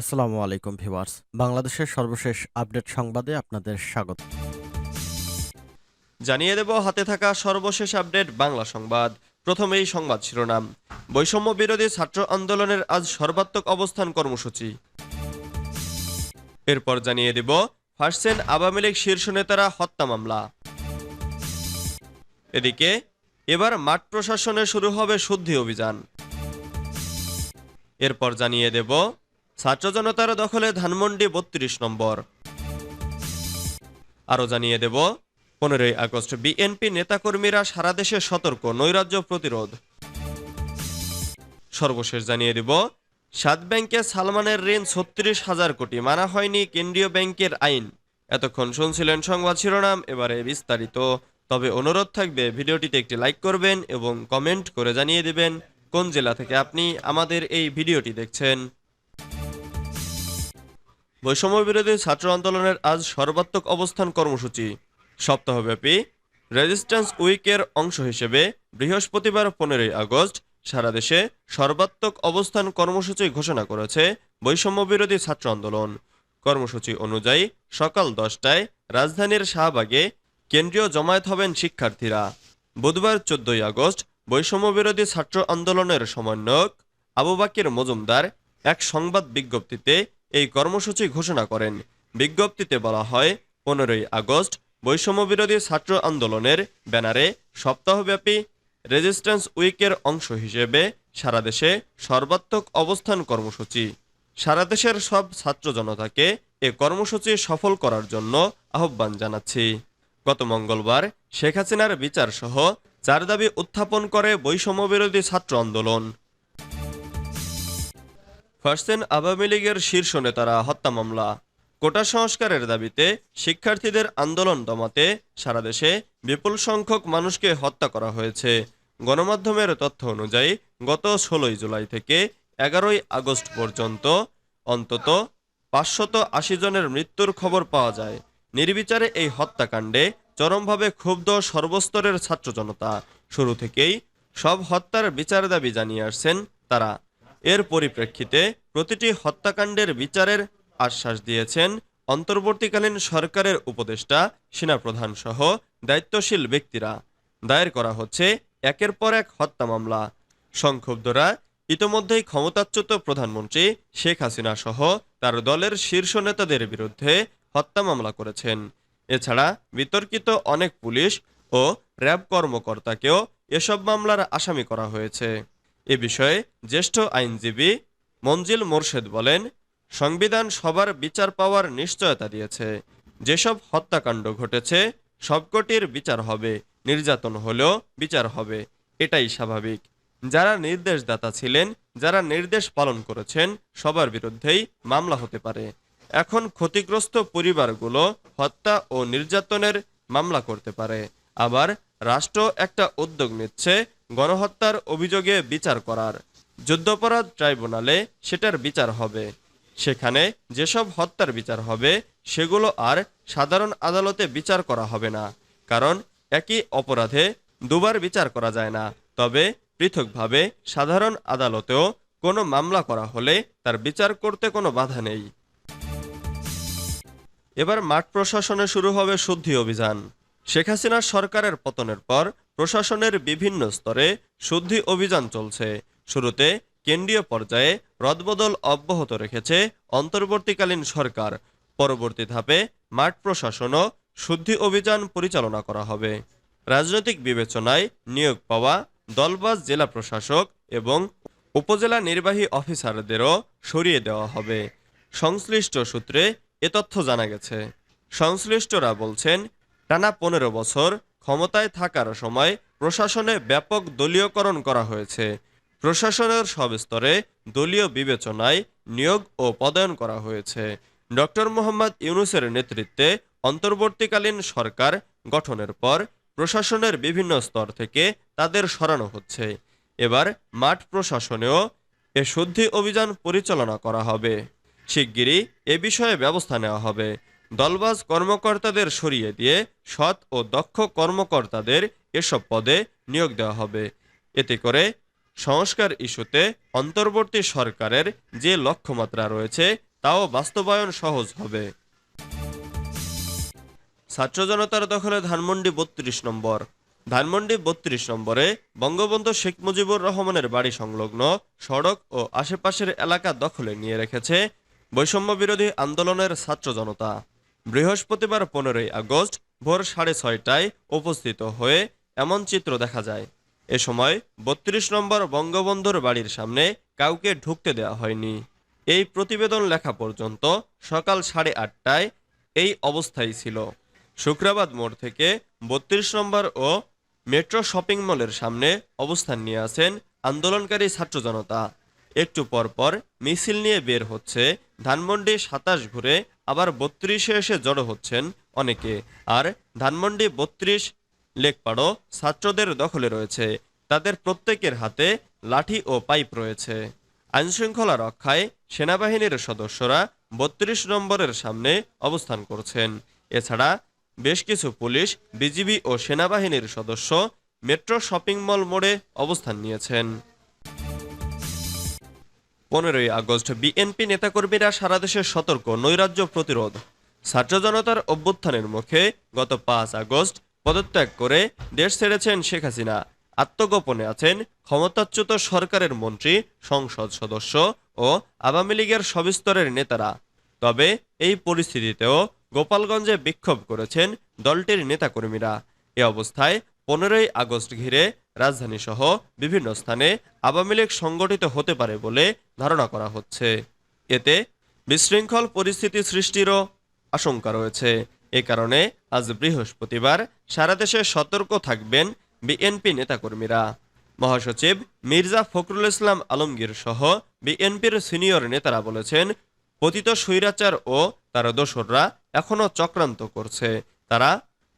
আসসালামু আলাইকুম ভিউয়ার্স। বাংলাদেশের সর্বশেষ আপডেট সংবাদে আপনাদের স্বাগত। জানিয়ে দেব, হাতে থাকা সর্বশেষ আপডেট বাংলা সংবাদ। প্রথমেই সংবাদ শিরোনাম। বৈষম্য বিরোধী ছাত্র আন্দোলনের আজ সর্বাত্মক অবস্থান কর্মসূচি। এরপর জানিয়ে দেব ফার্সেন আওয়ামী লীগ শীর্ষ নেতারা হত্যা মামলা। এদিকে, এবার মাঠ প্রশাসনে শুরু হবে শুদ্ধি অভিযান। এরপর জানিয়ে দেব ছাত্র জনতার দখলে ধানমন্ডি বত্রিশ নম্বর। আরও জানিয়ে দেব, পনেরোই আগস্ট বিএনপি নেতাকর্মীরা সারা দেশে সতর্ক, নৈরাজ্য প্রতিরোধ। সর্বশেষ জানিয়ে দেব, সাত ব্যাংকে সালমানের ঋণ ছত্রিশ হাজার কোটি, মানা হয়নি কেন্দ্রীয় ব্যাংকের আইন। এতক্ষণ শুনছিলেন সংবাদ শিরোনাম, এবারে বিস্তারিত। তবে অনুরোধ থাকবে, ভিডিওটিতে একটি লাইক করবেন এবং কমেন্ট করে জানিয়ে দেবেন কোন জেলা থেকে আপনি আমাদের এই ভিডিওটি দেখছেন। বৈষম্য বিরোধী ছাত্র আন্দোলনের আজ সর্বাত্মক অবস্থান কর্মসূচি। সপ্তাহব্যাপী রেজিস্ট্যান্স উইকের অংশ হিসেবে বৃহস্পতিবার পনেরোই আগস্ট সারা দেশে সর্বাত্মক অবস্থান কর্মসূচি ঘোষণা করেছে বৈষম্য বিরোধী ছাত্র আন্দোলন। কর্মসূচি অনুযায়ী সকাল দশটায় রাজধানীর শাহবাগে কেন্দ্রীয় জমায়েত হবেন শিক্ষার্থীরা। বুধবার চোদ্দই আগস্ট বৈষম্য বিরোধী ছাত্র আন্দোলনের সমন্বয়ক আবু বাকির মজুমদার এক সংবাদ বিজ্ঞপ্তিতে এই কর্মসূচি ঘোষণা করেন। বিজ্ঞপ্তিতে বলা হয়, পনেরোই আগস্ট বৈষম্য বিরোধী ছাত্র আন্দোলনের ব্যানারে সপ্তাহব্যাপী রেজিস্ট্যান্স উইকের অংশ হিসেবে সারা দেশে সর্বাত্মক অবস্থান কর্মসূচি। সারা দেশের সব ছাত্র জনতাকে এ কর্মসূচি সফল করার জন্য আহ্বান জানাচ্ছি। গত মঙ্গলবার শেখ হাসিনার বিচারসহ চার দাবি উত্থাপন করে বৈষম্য বিরোধী ছাত্র আন্দোলন। ফার্সেন আওয়ামী লীগের শীর্ষ নেতারা হত্যা মামলা। কোটা সংস্কারের দাবিতে শিক্ষার্থীদের আন্দোলন দমাতে সারা দেশে বিপুল সংখ্যক মানুষকে হত্যা করা হয়েছে। গণমাধ্যমের তথ্য অনুযায়ী, গত ষোলোই জুলাই থেকে এগারোই আগস্ট পর্যন্ত অন্তত পাঁচশত আশি জনের মৃত্যুর খবর পাওয়া যায়। নির্বিচারে এই হত্যাকাণ্ডে চরমভাবে ক্ষুব্ধ সর্বস্তরের ছাত্র জনতা। শুরু থেকেই সব হত্যার বিচার দাবি জানিয়ে আসছেন তারা। এর পরিপ্রেক্ষিতে প্রতিটি হত্যাকাণ্ডের বিচারের আশ্বাস দিয়েছেন অন্তর্বর্তীকালীন সরকারের উপদেষ্টা, সেনাপ্রধানসহ দায়িত্বশীল ব্যক্তিরা। দায়ের করা হচ্ছে একের পর এক হত্যা মামলা। সংক্ষুব্ধরা ইতোমধ্যেই ক্ষমতাচ্যুত প্রধানমন্ত্রী শেখ হাসিনা সহ তার দলের শীর্ষ নেতাদের বিরুদ্ধে হত্যা মামলা করেছেন। এছাড়া বিতর্কিত অনেক পুলিশ ও র্যাব কর্মকর্তাকেও এসব মামলার আসামি করা হয়েছে। এ বিষয়ে জ্যেষ্ঠ আইনজীবী মঞ্জিল মোরশেদ বলেন, সংবিধান সবার বিচার পাওয়ার নিশ্চয়তা দিয়েছে। যেসব হত্যাকাণ্ড ঘটেছে, সবকটির বিচার হবে, নির্যাতন হলেও বিচার হবে, এটাই স্বাভাবিক। যারা নির্দেশদাতা ছিলেন, যারা নির্দেশ পালন করেছেন, সবার বিরুদ্ধেই মামলা হতে পারে। এখন ক্ষতিগ্রস্ত পরিবারগুলো হত্যা ও নির্যাতনের মামলা করতে পারে। আবার রাষ্ট্র একটা উদ্যোগ নিচ্ছে গণহত্যার অভিযোগে বিচার করার যুদ্ধাপরাধ ট্রাইব্যুনালে সেটার বিচার হবে। সেখানে যেসব হত্যার বিচার হবে, সেগুলো আর সাধারণ আদালতে বিচার করা হবে না। কারণ একই অপরাধে দুবার বিচার করা যায় না। তবে পৃথকভাবে সাধারণ আদালতেও কোনো মামলা করা হলে তার বিচার করতে কোনো বাধা নেই। এবার মাঠ প্রশাসনে শুরু হবে শুদ্ধি অভিযান। শেখ হাসিনার সরকারের পতনের পর প্রশাসনের বিভিন্ন স্তরে শুদ্ধি অভিযান চলছে। শুরুতে কেন্দ্রীয় পর্যায়ে রদবদল অব্যাহত রেখেছে অন্তর্বর্তীকালীন সরকার। পরবর্তী ধাপে মাঠ প্রশাসনও শুদ্ধি অভিযান পরিচালনা করা হবে। রাজনৈতিক বিবেচনায় নিয়োগ পাওয়া দলবাজ জেলা প্রশাসক এবং উপজেলা নির্বাহী অফিসারদেরও সরিয়ে দেওয়া হবে। সংশ্লিষ্ট সূত্রে এ তথ্য জানা গেছে। সংশ্লিষ্টরা বলছেন টানা পনেরো বছর ক্ষমতায় থাকার সময় প্রশাসনে ব্যাপক দলীয়করণ করা হয়েছে। প্রশাসনের সব স্তরে দলীয় বিবেচনায় নিয়োগ ও পদায়ন করা হয়েছে। ডক্টর মোহাম্মদ ইউনুসের নেতৃত্বে অন্তর্বর্তীকালীন সরকার গঠনের পর প্রশাসনের বিভিন্ন স্তর থেকে তাদের সরানো হচ্ছে। এবার মাঠ প্রশাসনেও এ শুদ্ধি অভিযান পরিচালনা করা হবে। শিগগিরই এ বিষয়ে ব্যবস্থা নেওয়া হবে। দলবাজ কর্মকর্তাদের সরিয়ে দিয়ে সৎ ও দক্ষ কর্মকর্তাদের এসব পদে নিয়োগ দেওয়া হবে। এতে করে সংস্কার ইস্যুতে অন্তর্বর্তী সরকারের যে লক্ষ্যমাত্রা রয়েছে, তাও বাস্তবায়ন সহজ হবে। ছাত্র জনতার দখলে ধানমন্ডি বত্রিশ নম্বর। ধানমন্ডি বত্রিশ নম্বরে বঙ্গবন্ধু শেখ মুজিবুর রহমানের বাড়ি সংলগ্ন সড়ক ও আশেপাশের এলাকা দখলে নিয়ে রেখেছে বৈষম্য বিরোধী আন্দোলনের ছাত্র জনতা। বৃহস্পতিবার পনেরোই আগস্ট ভোর সাড়ে ছয়টায় উপস্থিত হয়ে এমন চিত্র দেখা যায়। এ সময় বত্রিশ নম্বর বঙ্গবন্ধুর বাড়ির সামনে কাউকে ঢুকতে দেওয়া হয়নি। এই প্রতিবেদন লেখা পর্যন্ত সকাল সাড়ে আটটায় এই অবস্থায় ছিল। শুক্রাবাদ মোড় থেকে বত্রিশ নম্বর ও মেট্রো শপিং মলের সামনে অবস্থান নিয়ে আছেন আন্দোলনকারী ছাত্র জনতা। একটু পর পর মিছিল নিয়ে বের হচ্ছে ধানমন্ডি সাতাশ ঘুরে আবার বত্রিশে এসে জড়ো হচ্ছেন অনেকে। আর ধানমন্ডি বত্রিশ লেকপাড়ও ছাত্রদের দখলে রয়েছে। তাদের প্রত্যেকের হাতে লাঠি ও পাইপ রয়েছে। আইনশৃঙ্খলা রক্ষায় সেনাবাহিনীর সদস্যরা বত্রিশ নম্বরের সামনে অবস্থান করছেন। এছাড়া বেশ কিছু পুলিশ, বিজিবি ও সেনাবাহিনীর সদস্য মেট্রো শপিং মল মোড়ে অবস্থান নিয়েছেন। পনেরোই আগস্ট বিএনপি নেতাকর্মীরা সারা দেশে সতর্ক, নৈরাজ্য প্রতিরোধ। ছাত্র জনতার অভ্যুত্থানের মুখে গত পাঁচ আগস্ট পদত্যাগ করে দেশ ছেড়েছেন শেখ হাসিনা। আত্মগোপনে আছেন ক্ষমতাচ্যুত সরকারের মন্ত্রী, সংসদ সদস্য ও আওয়ামী লীগের সবিস্তরের নেতারা। তবে এই পরিস্থিতিতেও গোপালগঞ্জে বিক্ষোভ করেছেন দলটির নেতাকর্মীরা। এ অবস্থায় পনেরোই আগস্ট ঘিরে রাজধানী সহ বিভিন্ন স্থানে আওয়ামী লীগ সংগঠিত হতে পারে বলে ধারণা করা হচ্ছে। এতে বিশৃঙ্খল পরিস্থিতি সৃষ্টিরও আশঙ্কা রয়েছে। এ কারণে আজ বৃহস্পতিবার সারা দেশে সতর্ক থাকবেন বিএনপি নেতাকর্মীরা। মহাসচিব মির্জা ফখরুল ইসলাম আলমগীর সহ বিএনপির সিনিয়র নেতারা বলেছেন, পতিত স্বৈরাচার ও তার দোসররা এখনও চক্রান্ত করছে। তারা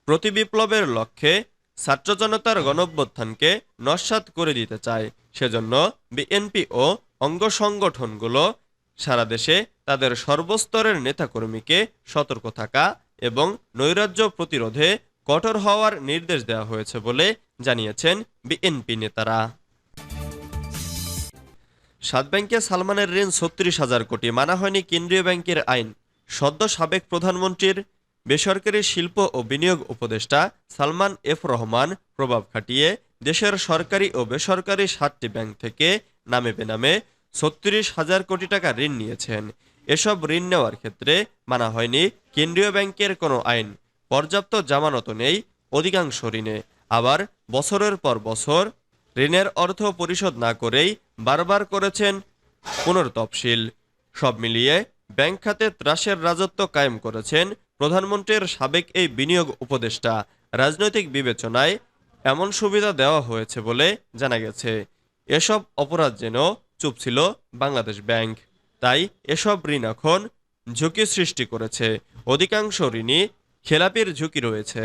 প্রতিবিপ্লবের লক্ষ্যে ছাত্র জনতার গণঅভ্যুত্থানকে নস্যাৎ করে দিতে চায়। সেজন্য বিএনপি ও অঙ্গ সংগঠনগুলো সারা দেশে তাদের সর্বস্তরের নেতাকর্মীকে সতর্ক থাকা এবং নৈরাজ্য প্রতিরোধে কঠোর হওয়ার নির্দেশ দেওয়া হয়েছে বলে জানিয়েছেন বিএনপি নেতারা। সাত ব্যাংকে সালমানের ঋণ ছত্রিশ হাজার কোটি মানা হয়নি কেন্দ্রীয় ব্যাংকের আইন, সদ্য সাবেক প্রধানমন্ত্রীর বেসরকারি শিল্প ও বিনিয়োগ উপদেষ্টা সালমান এফ রহমান প্রভাব খাটিয়ে দেশের সরকারি ও বেসরকারি সাতটি ব্যাংক থেকে নামে বেনামে ছত্রিশ হাজার কোটি টাকা ঋণ নিয়েছেন। এসব ঋণ নেওয়ার ক্ষেত্রে মানা হয়নি কেন্দ্রীয় ব্যাংকের কোনো আইন। পর্যাপ্ত জামানত নেই অধিকাংশ ঋণে। আবার বছরের পর বছর ঋণের অর্থ পরিশোধ না করেই বারবার করেছেন পুনর্তফসিল। সব মিলিয়ে ব্যাংক খাতে ত্রাসের রাজত্ব কায়েম করেছেন প্রধানমন্ত্রীর সাবেক এই বিনিয়োগ উপদেষ্টা রাজনৈতিক বিবেচনায় এমন সুবিধা দেওয়া হয়েছে বলে জানা গেছে। এসব অপরাধ যেন চুপ ছিল বাংলাদেশ ব্যাংক। তাই এসব ঋণ এখন ঝুঁকি সৃষ্টি করেছে। অধিকাংশ ঋণই খেলাপির ঝুঁকি রয়েছে।